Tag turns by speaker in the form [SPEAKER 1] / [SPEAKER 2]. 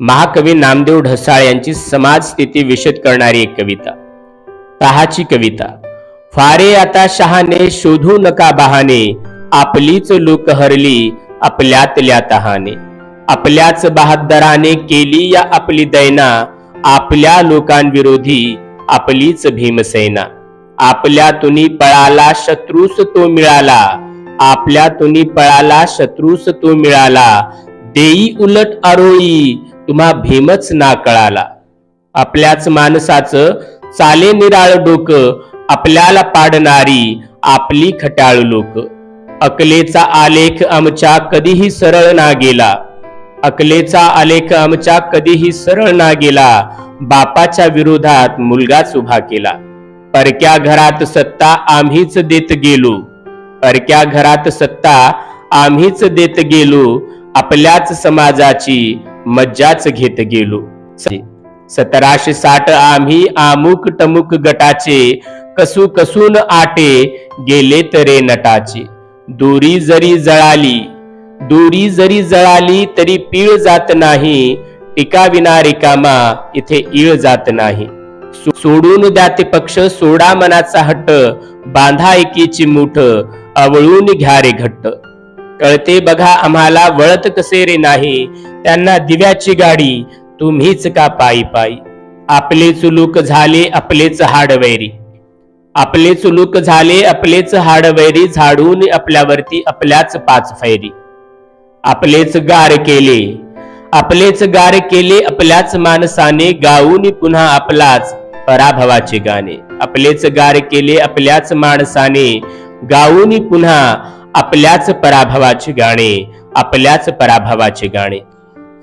[SPEAKER 1] महाकवी नामदेव ढसाळ यांची समाज स्थिती विशद करणारी एक कविता. तहाची कविता. फारे आता शहाने शोधू नका बहाने आपलीच लोक हरली आपल्यातल्या तहाने. आपल्याच बहादराने केली या आपली दैना. आपल्या लोकांविरोधी आपलीच भीमसेना. आपल्यातून पळाला शत्रूस तो मिळाला. आपल्यातून पळाला शत्रूस तो मिळाला. देई उलट आरोई तुम्हा भीमच ना कळाला. आपल्याच माणसाचं चाले निराळ डोकं आपल्याला पाडणारी आपली खटाळ लोक. अकलेचा आलेख आमच्या कधीही सरळ ना गेला. अकलेचा आलेख आमच्या कधीही सरळ ना गेला. बापाच्या विरोधात मुलगाच उभा केला. परक्या घरात सत्ता आम्हीच देत गेलो. परक्या घरात सत्ता आम्हीच देत गेलो. आपल्याच समाजाची मज्जाच घेत गेलो. सतराशे साठ आम्ही आमुक टमुक गटाचे कसू कसून आटे गेले तरे नटाचे. दोरी जरी जळाली दोरी जरी जळाली तरी पीळ जात नाही टिका विना रिकामा इथे ईळ जात नाही. सोडून द्या ते पक्ष सोडा मनाचा हट्ट बांधा एकीची मुठ आवळून घ्या रे घट्ट. कळते बघा आम्हाला वळत कसे रे नाही? त्यांना दिव्याची गाडी तुम्हीच का पायी पायी? आपले चुलूक झाले आपलेच हाडवैरी. आपले चुलूक झाले आपलेच हाडवैरी झाडून आपल्यावरती आपल्याच पाच फैरी. आपलेच गार केले आपलेच गार केले आपल्याच माणसाने गाऊन पुन्हा आपलाच पराभवाचे गाणे. आपलेच गार केले आपल्याच माणसाने गाऊन पुन्हा आपल्याच पराभवाची गाणे आपल्याच पराभवाची गाणे.